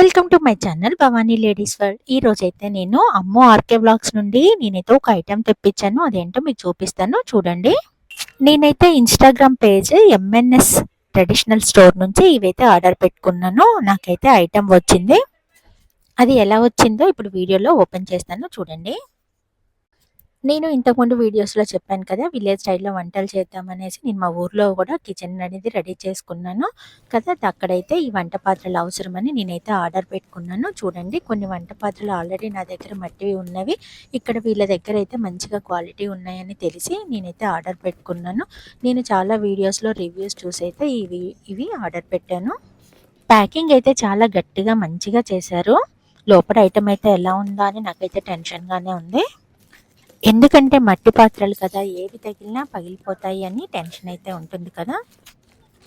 Welcome to my channel Bhavani ladies world ఈ రోజు అయితే నేను అమ్మో ఆర్కే బ్లాగ్స్ నుండి నేనైతే ఒక ఐటెం తెప్పించాను. అదేంటో మీకు చూపిస్తాను. చూడండి. నేనైతే Instagram page MNS traditional store నుంచి ఇవైతే ఆర్డర్ పెట్టుకున్నాను. నాకైతే ఐటెం వచ్చింది. అది ఎలా వచ్చిందో ఇప్పుడు వీడియోలో ఓపెన్ చేస్తాను. చూడండి. నేను ఇంతకుముందు వీడియోస్లో చెప్పాను కదా విలేజ్ స్టైల్లో వంటలు చేద్దామనేసి నేను మా ఊర్లో కూడా కిచెన్ అనేది రెడీ చేసుకున్నాను కదా అక్కడైతే ఈ వంట పాత్రలు అవసరమని నేనైతే ఆర్డర్ పెట్టుకున్నాను. చూడండి కొన్ని వంట పాత్రలు ఆల్రెడీ నా దగ్గర మట్టివి ఉన్నవి ఇక్కడ వీళ్ళ దగ్గర అయితే మంచిగా క్వాలిటీ ఉన్నాయని తెలిసి నేనైతే ఆర్డర్ పెట్టుకున్నాను. నేను చాలా వీడియోస్లో రివ్యూస్ చూసి అయితే ఇవి ఇవి ఆర్డర్ పెట్టాను. ప్యాకింగ్ అయితే చాలా గట్టిగా మంచిగా చేశారు. లోపల ఐటమ్ అయితే ఎలా ఉందా అని నాకైతే టెన్షన్గానే ఉంది. ఎందుకంటే మట్టి పాత్రలు కదా ఏవి తగిలినా పగిలిపోతాయి అని టెన్షన్ అయితే ఉంటుంది కదా.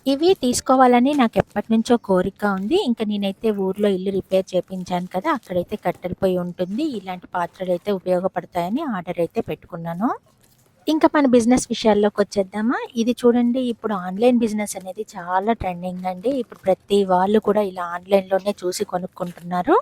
ఇవి తీసుకోవాలని నాకు ఎప్పటి నుంచో కోరిక ఉంది. ఇంకా నేనైతే ఊర్లో ఇల్లు రిపేర్ చేపించాను కదా అక్కడైతే కట్టెల ఉంటుంది. ఇలాంటి పాత్రలు అయితే ఉపయోగపడతాయని ఆర్డర్ అయితే పెట్టుకున్నాను. ఇంకా మన బిజినెస్ విషయాల్లోకి వచ్చేద్దామా? ఇది చూడండి ఇప్పుడు ఆన్లైన్ బిజినెస్ అనేది చాలా ట్రెండింగ్ అండి. ఇప్పుడు ప్రతి వాళ్ళు కూడా ఇలా ఆన్లైన్లోనే చూసి కొనుక్కుంటున్నారు.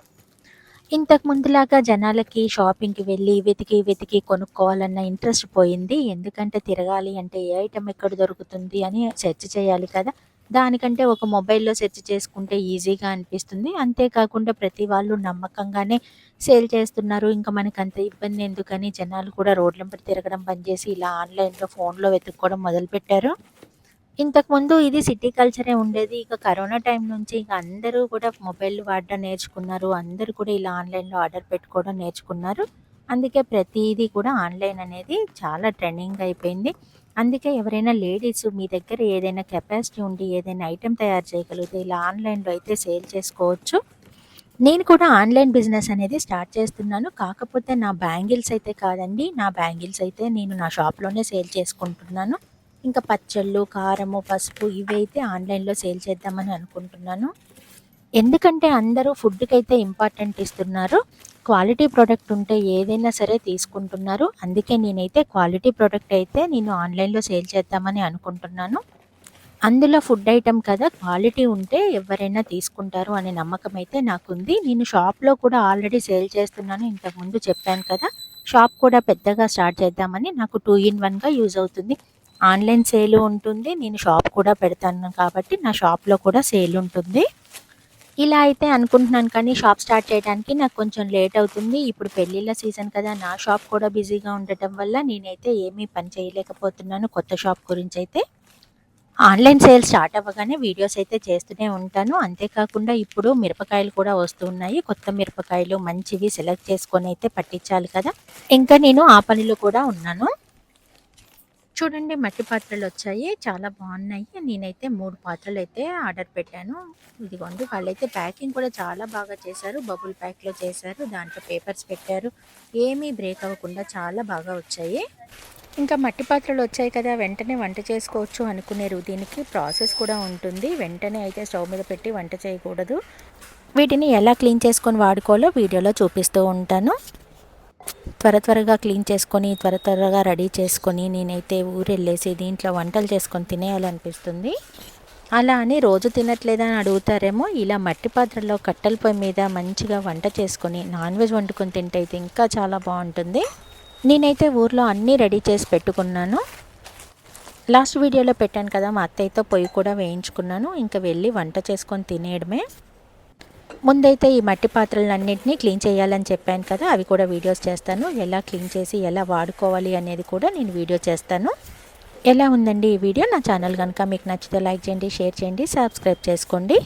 ఇంతకు ముందులాగా జనాలకి షాపింగ్కి వెళ్ళి వెతికి వెతికి కొనుక్కోవాలన్న ఇంట్రెస్ట్ పోయింది. ఎందుకంటే తిరగాలి అంటే ఏ ఐటెం ఎక్కడ దొరుకుతుంది అని సెర్చ్ చేయాలి కదా. దానికంటే ఒక మొబైల్లో సెర్చ్ చేసుకుంటే ఈజీగా అనిపిస్తుంది. అంతేకాకుండా ప్రతి వాళ్ళు నమ్మకంగానే సేల్ చేస్తున్నారు. ఇంకా మనకు అంత ఇబ్బంది ఎందుకని జనాలు కూడా రోడ్లంపై తిరగడం బంద్ చేసి ఇలా ఆన్లైన్లో ఫోన్లో వెతుక్కోవడం మొదలుపెట్టారు. ఇంతకుముందు ఇది సిటీ కల్చరే ఉండేది. ఇక కరోనా టైం నుంచి ఇక అందరూ కూడా మొబైల్ వాడడం నేర్చుకున్నారు. అందరూ కూడా ఇలా ఆన్లైన్లో ఆర్డర్ పెట్టుకోవడం నేర్చుకున్నారు. అందుకే ప్రతిదీ కూడా ఆన్లైన్ అనేది చాలా ట్రెండింగ్ అయిపోయింది. అందుకే ఎవరైనా లేడీస్ మీ దగ్గర ఏదైనా కెపాసిటీ ఉండి ఏదైనా ఐటెం తయారు చేయగలిగితే ఇలా ఆన్లైన్లో అయితే సేల్ చేసుకోవచ్చు. నేను కూడా ఆన్లైన్ బిజినెస్ అనేది స్టార్ట్ చేస్తున్నాను. కాకపోతే నా బ్యాంగిల్స్ అయితే కాదండి. నా బ్యాంగిల్స్ అయితే నేను నా షాప్లోనే సేల్ చేసుకుంటున్నాను. ఇంకా పచ్చళ్ళు కారము పసుపు ఇవైతే ఆన్లైన్లో సేల్ చేద్దామని అనుకుంటున్నాను. ఎందుకంటే అందరూ ఫుడ్కి అయితే ఇంపార్టెంట్ ఇస్తున్నారు. క్వాలిటీ ప్రోడక్ట్ ఉంటే ఏదైనా సరే తీసుకుంటున్నారు. అందుకే నేనైతే క్వాలిటీ ప్రోడక్ట్ అయితే నేను ఆన్లైన్లో సేల్ చేద్దామని అనుకుంటున్నాను. అందులో ఫుడ్ ఐటమ్ కదా క్వాలిటీ ఉంటే ఎవరైనా తీసుకుంటారు అనే నమ్మకం అయితే నాకుంది. నేను షాప్లో కూడా ఆల్రెడీ సేల్ చేస్తున్నాను ఇంతకుముందు చెప్పాను కదా. షాప్ కూడా పెద్దగా స్టార్ట్ చేద్దామని నాకు టూ ఇన్ వన్గా యూజ్ అవుతుంది. ఆన్లైన్ సేల్ ఉంటుంది నేను షాప్ కూడా పెడతాను కాబట్టి నా షాప్లో కూడా సేల్ ఉంటుంది. ఇలా అయితే అనుకుంటున్నాను కానీ షాప్ స్టార్ట్ చేయడానికి నాకు కొంచెం లేట్ అవుతుంది. ఇప్పుడు పెళ్ళిళ్ళ సీజన్ కదా నా షాప్ కూడా బిజీగా ఉండటం వల్ల నేనైతే ఏమీ పని చేయలేకపోతున్నాను కొత్త షాప్ గురించి అయితే. ఆన్లైన్ సేల్ స్టార్ట్ అవ్వగానే వీడియోస్ అయితే చేస్తూనే ఉంటాను. అంతేకాకుండా ఇప్పుడు మిరపకాయలు కూడా వస్తున్నాయి కొత్త మిరపకాయలు మంచివి సెలెక్ట్ చేసుకొని అయితే పట్టించాలి కదా. ఇంకా నేను ఆ పనిలో కూడా ఉన్నాను. చూడండి మట్టి పాత్రలు వచ్చాయి. చాలా బాగున్నాయి. నేనైతే మూడు పాత్రలు అయితే ఆర్డర్ పెట్టాను. ఇదిగోండి వాళ్ళైతే ప్యాకింగ్ కూడా చాలా బాగా చేశారు. బబుల్ ప్యాక్లో చేశారు. దాంట్లో పేపర్స్ పెట్టారు. ఏమీ బ్రేక్ అవ్వకుండా చాలా బాగా వచ్చాయి. ఇంకా మట్టి పాత్రలు వచ్చాయి కదా వెంటనే వంట చేసుకోవచ్చు అనుకునేరు. దీనికి ప్రాసెస్ కూడా ఉంటుంది. వెంటనే అయితే స్టవ్ మీద పెట్టి వంట చేయకూడదు. వీటిని ఎలా క్లీన్ చేసుకొని వాడుకోవాలో వీడియోలో చూపిస్తూ ఉంటాను. త్వర త్వరగా క్లీన్ చేసుకొని త్వర త్వరగా రెడీ చేసుకొని నేనైతే ఊరెళ్ళేసి దీంట్లో వంటలు చేసుకొని తినేయాలనిపిస్తుంది. అలా అని రోజు తినట్లేదని అడుగుతారేమో ఇలా మట్టి పాత్రలో కట్టెల పొయ్యి మీద మంచిగా వంట చేసుకొని నాన్ వెజ్ వండుకొని తింటే అయితే ఇంకా చాలా బాగుంటుంది. నేనైతే ఊర్లో అన్నీ రెడీ చేసి పెట్టుకున్నాను. లాస్ట్ వీడియోలో పెట్టాను కదా మా అత్తయ్యతో పొయ్యి కూడా వేయించుకున్నాను. ఇంకా వెళ్ళి వంట చేసుకొని తినేయడమే. ముందైతే ఈ మట్టి పాత్రలన్నింటినీ క్లీన్ చేయాలని చెప్పాను కదా అవి కూడా వీడియోస్ చేస్తాను. ఎలా క్లీన్ చేసి ఎలా వాడుకోవాలి అనేది కూడా నేను వీడియో చేస్తాను. ఎలా ఉందండి ఈ వీడియో? నా ఛానల్ కనుక మీకు నచ్చితే లైక్ చేయండి షేర్ చేయండి సబ్స్క్రైబ్ చేసుకోండి.